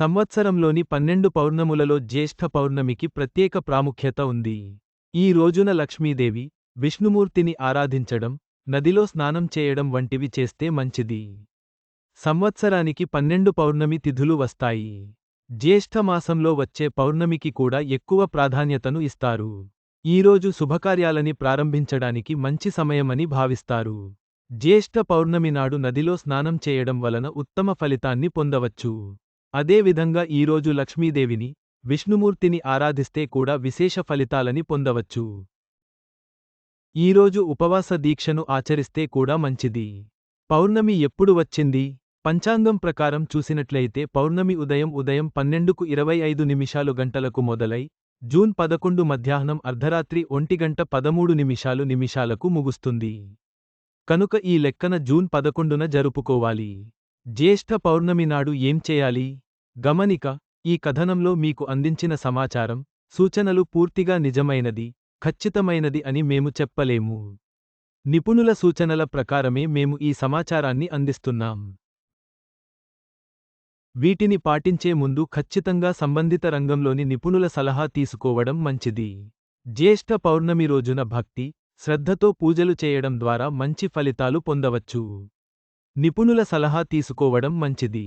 సంవత్సరంలోని పన్నెండు పౌర్ణములలో జ్యేష్ఠ పౌర్ణమికి ప్రత్యేక ప్రాముఖ్యత ఉంది. ఈ రోజున లక్ష్మీదేవి విష్ణుమూర్తిని ఆరాధించడం నదిలో స్నానం చేయడం వంటివి చేస్తే మంచిది. సంవత్సరానికి పన్నెండు పౌర్ణమి తిథులు వస్తాయి. జ్యేష్ఠమాసంలో వచ్చే పౌర్ణమికి కూడా ఎక్కువ ప్రాధాన్యతను ఇస్తారు. ఈరోజు శుభకార్యాలని ప్రారంభించడానికి మంచి సమయమని భావిస్తారు. జ్యేష్ఠ పౌర్ణమి నాడు నదిలో స్నానం చేయడం వలన ఉత్తమ ఫలితాన్ని పొందవచ్చు. అదేవిధంగా ఈరోజు లక్ష్మీదేవిని విష్ణుమూర్తిని ఆరాధిస్తే కూడా విశేష ఫలితాలని పొందవచ్చు. ఈరోజు ఉపవాస దీక్షను ఆచరిస్తే కూడా మంచిది. పౌర్ణమి ఎప్పుడు వచ్చింది? పంచాంగం ప్రకారం చూసినట్లయితే పౌర్ణమి ఉదయం ఉదయం పన్నెండుకు ఇరవై ఐదు నిమిషాలు గంటలకు మొదలై జూన్ పదకొండు మధ్యాహ్నం అర్ధరాత్రి ఒంటిగంట పదమూడు నిమిషాలు నిమిషాలకు ముగుస్తుంది. కనుక ఈ లెక్కన జూన్ పదకొండున జరుపుకోవాలి. జ్యేష్ఠ పౌర్ణమి నాడు ఏం చేయాలి? గమనిక ఈ కథనంలో మీకు అందించిన సమాచారం సూచనలు పూర్తిగా నిజమైనది ఖచ్చితమైనది అని మేము చెప్పలేము. నిపుణుల సూచనల ప్రకారమే మేము ఈ సమాచారాన్ని అందిస్తున్నాం. వీటిని పాటించే ముందు ఖచ్చితంగా సంబంధిత రంగంలోని నిపుణుల సలహా తీసుకోవడం మంచిది. జ్యేష్ఠ పౌర్ణమి రోజున భక్తి శ్రద్ధతో పూజలు చేయడం ద్వారా మంచి ఫలితాలు పొందవచ్చు. నిపుణుల సలహా తీసుకోవడం మంచిది.